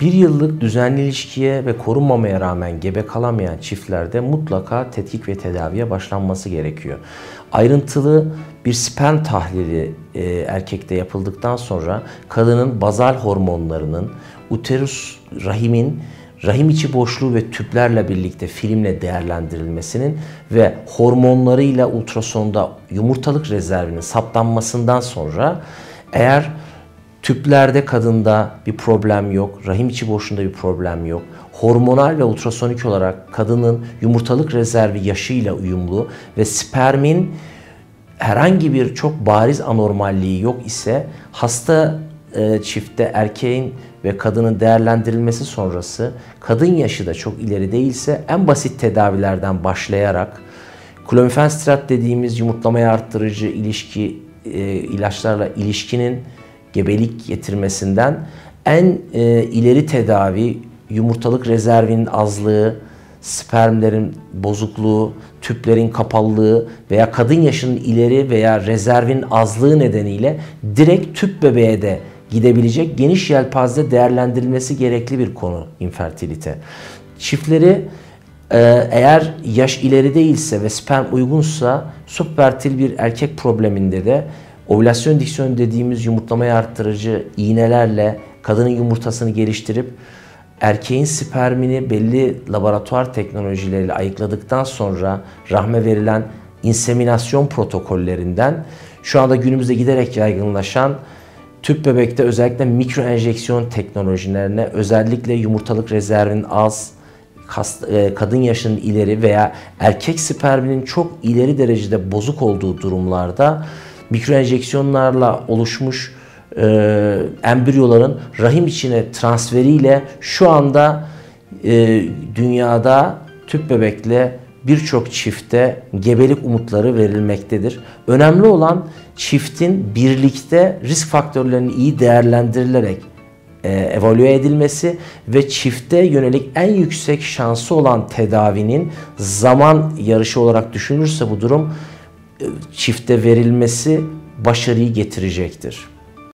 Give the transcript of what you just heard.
Bir yıllık düzenli ilişkiye ve korunmamaya rağmen gebe kalamayan çiftlerde mutlaka tetkik ve tedaviye başlanması gerekiyor. Ayrıntılı bir sperm tahlili e, erkekte yapıldıktan sonra kadının bazal hormonlarının, uterus rahimin rahim içi boşluğu ve tüplerle birlikte filmle değerlendirilmesinin ve hormonlarıyla ultrasonda yumurtalık rezervinin saptanmasından sonra eğer tüplerde kadında bir problem yok, rahim içi boşluğunda bir problem yok, hormonal ve ultrasonik olarak kadının yumurtalık rezervi yaşıyla uyumlu ve spermin herhangi bir çok bariz anormalliği yok ise hasta e, çiftte erkeğin ve kadının değerlendirilmesi sonrası kadın yaşı da çok ileri değilse en basit tedavilerden başlayarak klomifenstrat dediğimiz yumurtlamayı arttırıcı ilişki e, ilaçlarla ilişkinin gebelik getirmesinden en e, ileri tedavi yumurtalık rezervinin azlığı, spermlerin bozukluğu, tüplerin kapalılığı veya kadın yaşının ileri veya rezervin azlığı nedeniyle direkt tüp bebeğe de gidebilecek geniş yelpazede değerlendirilmesi gerekli bir konu infertilite. Çiftleri e, eğer yaş ileri değilse ve sperm uygunsa subfertil bir erkek probleminde de ovülasyon diksiyonu dediğimiz yumurtlamayı arttırıcı iğnelerle kadının yumurtasını geliştirip erkeğin spermini belli laboratuvar teknolojileriyle ayıkladıktan sonra rahme verilen inseminasyon protokollerinden şu anda günümüzde giderek yaygınlaşan tüp bebekte özellikle mikro enjeksiyon teknolojilerine özellikle yumurtalık rezervinin az, e, kadın yaşının ileri veya erkek sperminin çok ileri derecede bozuk olduğu durumlarda mikro enjeksiyonlarla oluşmuş e, embriyoların rahim içine transferiyle şu anda e, dünyada tüp bebekle birçok çifte gebelik umutları verilmektedir. Önemli olan çiftin birlikte risk faktörlerinin iyi değerlendirilerek e, evalüe edilmesi ve çifte yönelik en yüksek şansı olan tedavinin zaman yarışı olarak düşünülürse bu durum çifte verilmesi başarıyı getirecektir.